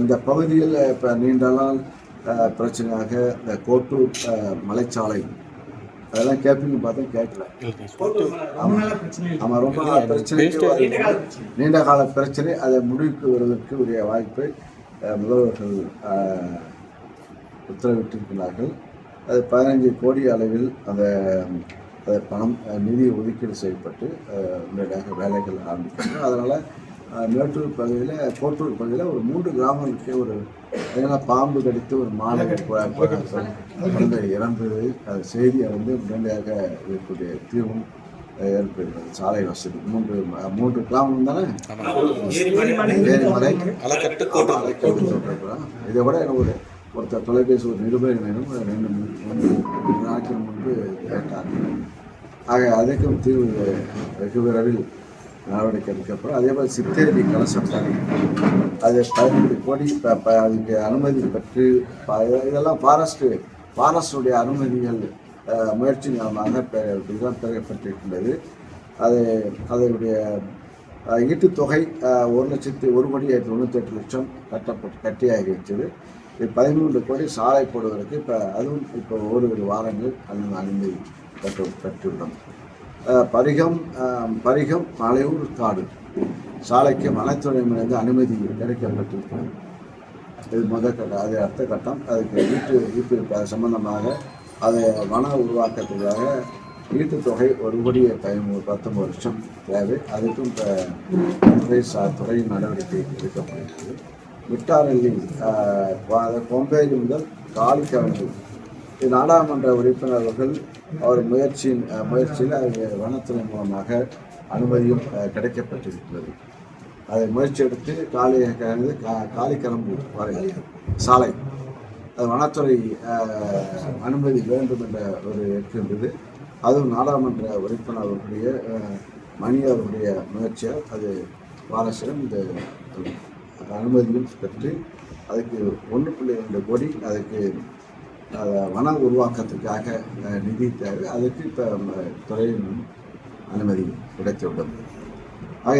அந்த பகுதியில் இப்போ நீண்ட நாள் பிரச்சனையாக இந்த கோட்டூர் மலைச்சாலை அதெல்லாம் கேட்பீங்க பார்த்தா கேட்கல. ஆமாம் ரொம்ப நாள் பிரச்சனைக்கு ஒரு நீண்ட கால பிரச்சனை. அதை முடிவுக்கு வருவதற்கு உரிய வாய்ப்பை முதல்வர்கள் உத்தரவிட்டிருக்கிறார்கள். அது பதினஞ்சு கோடி அளவில் அந்த அந்த பணம் நிதி ஒதுக்கீடு செய்யப்பட்டு உடனடியாக வேலைகள் ஆரம்பிக்கிறது அதனால் மேட்டூர் பகுதியில் கோட்டூர் பகுதியில் ஒரு மூன்று கிராமங்களுக்கு ஒரு ஏன்னா பாம்பு கடித்து ஒரு மாணவி கொ- கொ- குழந்தை இறந்தது அது செய்தியை வந்து உடனடியாக இருக்கக்கூடிய தீர்வும் ஏற்படுகிறது. சாலை வசதி. மூன்று மூன்று கிராமம் தானே? ஏரிமலை. இதை விட எனக்கு ஒரு ஒருத்தர் தொலைபேசி ஒரு நிருபர் வேணும். ரெண்டு நாட்கள் முன்பு கேட்டார். ஆக அதுக்கும் தீர்வு வெகு விரைவில் நடவடிக்கை எடுக்கப்படும் அதே மாதிரி சித்தேரி கலசப்பாடி அது பதினெட்டு கோடி இப்போ இப்போ அதுக்கு அனுமதி பெற்று இதெல்லாம் ஃபாரஸ்ட்டு ஃபாரஸ்டுடைய அனுமதிகள் முயற்சி மூலமாக பெ- இதெல்லாம் பெறப்பட்டிருக்கின்றது. அது அதனுடைய ஈட்டுத்தொகை ஒரு லட்சத்தி ஒரு கோடி தொண்ணூத்தெட்டு லட்சம் கட்டப்பட்டு கட்டியாகி வச்சது. இது பதிமூன்று கோடி சாலை போடுவதற்கு இப்போ அதுவும் இப்போ ஒரு வாரங்கள் அனு அனுமதி பெற்று பெற்றுள்ளோம். பரிகம் பரிகம் மலையூர் காடு. சாலைக்கு வனத்துறையிலிருந்து அனுமதி கிடைக்கப்பட்டிருக்கிறது. இது முதல் கட்டம் அது அடுத்த கட்டம். அதுக்கு வீட்டு வீட்டு சம்பந்தமாக அதை வன உருவாக்கத்துக்காக வீட்டுத் தொகை ஒரு கோடி பதிமூணு பத்தொம்பது லட்சம் தேவை. அதுக்கும் இப்போ துறை சா துறையின் நடவடிக்கை எடுக்கப்படுகிறது விட்டாரல்லி ஆஹ், கொம்பேரி முதல் காலிக்கவர்கள் இது நாடாளுமன்ற உறுப்பினர்கள் அவர் முயற்சியின் முயற்சியில் அது வனத்துறை மூலமாக அனுமதியும் கிடைக்கப்பட்டிருக்கிறது. அதை முயற்சி எடுத்து காலி கா காலிக்கலம்பு வரை சாலை அது வனத்துறை அனுமதி வேண்டும் என்ற ஒரு இருக்கின்றது அதுவும் நாடாளுமன்ற உறுப்பினர் அவர்களுடைய மணி அவர்களுடைய முயற்சியால் அது வாரசிடம் இந்த அனுமதியும் பெற்று அதுக்கு ஒன்று புள்ளி ரெண்டு கோடி அதுக்கு வன உருவாக்கத்துக்காக நிதி தேவை. அதுக்கு இப்போ துறையின் அனுமதி கிடைத்துள்ளது ஆக